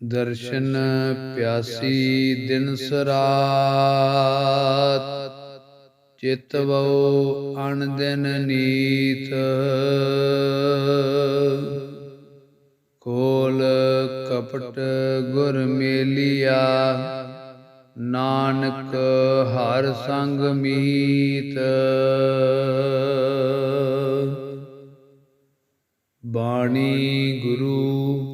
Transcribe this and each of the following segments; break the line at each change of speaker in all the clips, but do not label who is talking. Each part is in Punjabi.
ਦਰਸ਼ਨ ਪਿਆਸੀ ਦਿਨ ਸਰਾਤ ਚਿਤਵੋ ਅਣ ਦਿਨ ਨੀਤ। ਕੋਲ ਕਪਟ ਗੁਰ ਮੇਲਿਆ, ਨਾਨਕ ਹਰ ਸੰਗ ਮੀਤ। ਬਾਣੀ ਗੁਰੂ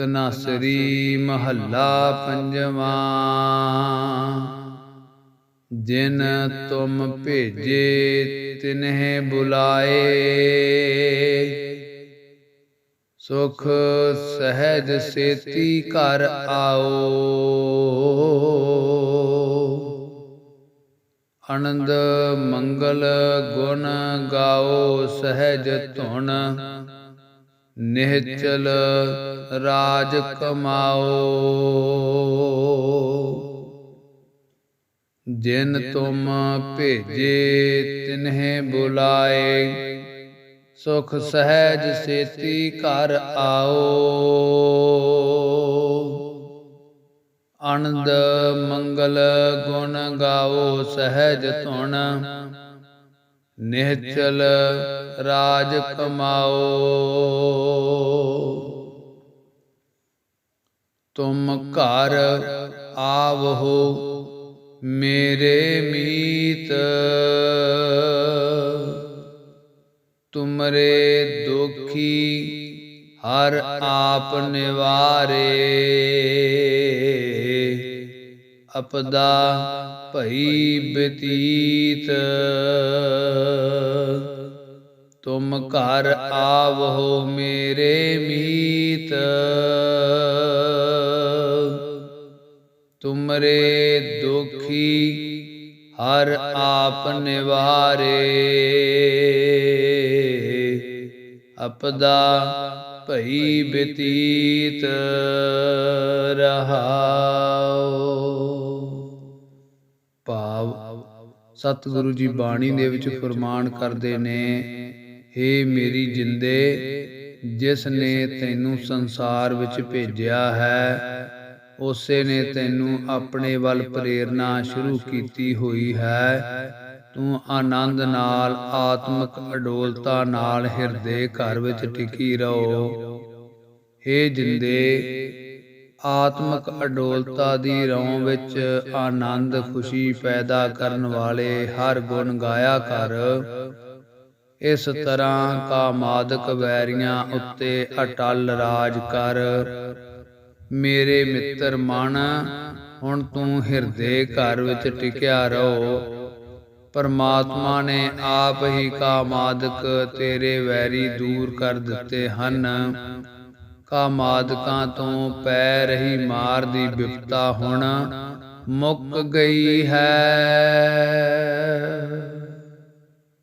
ਤਨਾਸਰੀ ਮਹੱਲਾ ਪੰਜਵਾਂ। ਜਿਨ ਤੁਮ ਭੇਜੇ ਤਿਨਹਿ ਬੁਲਾਏ। ਸੁਖ ਸਹਿਜ ਸੇਤੀ ਘਰ ਆਓ। ਆਨੰਦ ਮੰਗਲ ਗੁਣ ਗਾਓ ਸਹਿਜ ਧੁਨ। ਨਿਹਚਲ ਰਾਜ ਕਮਾਓ। ਜਿਨ ਤੁਮ ਭੇਜੇ ਤਿਨਹਿ ਬੁਲਾਏ, ਸੁਖ ਸਹਿਜ ਸੇਤੀ ਘਰ ਆਓ। ਆਨੰਦ ਮੰਗਲ ਗੁਣ ਗਾਓ ਸਹਿਜ ਧੁਨ ਨਿਹਚਲ ਰਾਜ ਕਮਾਓ। ਤੁਮ ਘਰ ਆਵਹੋ ਮੇਰੇ ਮੀਤ। ਤੁਮਰੇ ਦੁਖੀ ਹਰ ਆਪ ਨਿਵਾਰੇ। ਅਪਦਾ ਭਈ ਬਤੀਤ। ਤੁਮ ਘਰ ਆਵਹੋ ਮੇਰੇ ਮੀਤ। ਤੁਮਰੇ ਦੁਖੀ ਹਰ ਆਪ ਨਿਵਾਰੇ। ਅਪਦਾ ਭਈ ਬਤੀਤ ਰਹਾਓ। ਸਤਿਗੁਰੂ ਜੀ ਬਾਣੀ ਦੇ ਵਿੱਚ ਫਰਮਾਨ ਕਰਦੇ ਨੇ हे ਮੇਰੀ ਜਿੰਦੇ ਜਿਸ ਨੇ ਤੈਨੂੰ ਸੰਸਾਰ ਵਿੱਚ ਭੇਜਿਆ ਹੈ ਉਸੇ ਨੇ ਤੈਨੂੰ ਆਪਣੇ ਵੱਲ ਪ੍ਰੇਰਣਾ ਸ਼ੁਰੂ ਕੀਤੀ ਹੋਈ ਹੈ। ਤੂੰ ਆਨੰਦ ਨਾਲ ਆਤਮਿਕ ਅਡੋਲਤਾ ਨਾਲ ਹਿਰਦੇ ਘਰ ਵਿੱਚ ਟਿਕੀ ਰਹੋ। हे ਜਿੰਦੇ ਆਤਮਕ ਅਡੋਲਤਾ ਦੀ ਰੌਂ ਵਿੱਚ ਆਨੰਦ, ਖੁਸ਼ੀ ਪੈਦਾ ਕਰਨ ਵਾਲੇ ਹਰ ਗੁਣ ਗਾਇਆ ਕਰ। ਇਸ ਤਰ੍ਹਾਂ ਕਾਮਾਦਕ ਵੈਰੀਆਂ ਉੱਤੇ ਅਟਲ ਰਾਜ ਕਰ। ਮੇਰੇ ਮਿੱਤਰ ਮਨ, ਹੁਣ ਤੂੰ ਹਿਰਦੇ ਘਰ ਵਿੱਚ ਟਿਕਿਆ ਰਹੋ। ਪਰਮਾਤਮਾ ਨੇ ਆਪ ਹੀ ਕਾਮਾਦਕ ਤੇਰੇ ਵੈਰੀ ਦੂਰ ਕਰ ਦਿੱਤੇ ਹਨ। ਕਾਮਾਦਕਾਂ ਤੋਂ ਪੈ ਰਹੀ ਮਾਰ ਦੀ ਵਿਪਤਾ ਹੁਣ ਮੁੱਕ ਗਈ ਹੈ।